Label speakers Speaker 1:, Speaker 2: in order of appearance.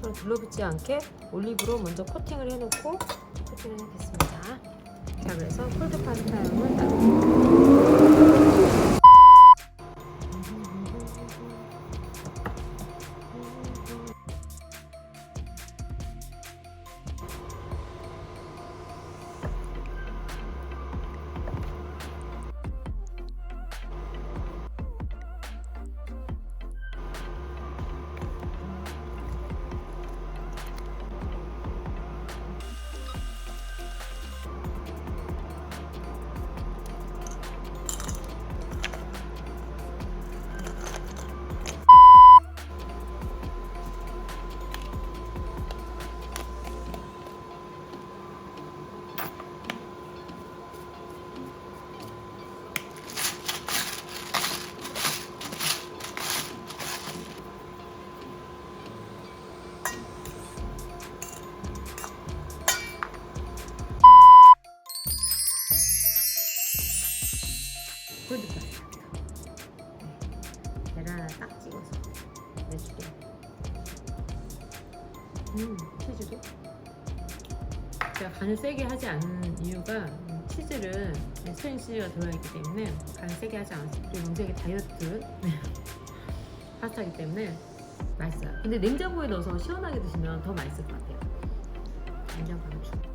Speaker 1: 서로 둘러붙지 않게 올리브로 먼저 코팅을 해놓고 코팅을 해놓겠습니다. 자, 그래서 콜드 파스타용은 따로. 파스타. 네. 계란 하나 딱 찍어서 내줄게. 음, 치즈도. 제가 간을 세게 하지 않는 이유가 음, 치즈를 스페인 치즈가 들어있기 때문에 간을 세게 하지 너무 세게 다이어트 파스타이기 때문에 맛있어요. 근데 냉장고에 넣어서 시원하게 드시면 더 맛있을 것 같아요. 냉장고에 넣고.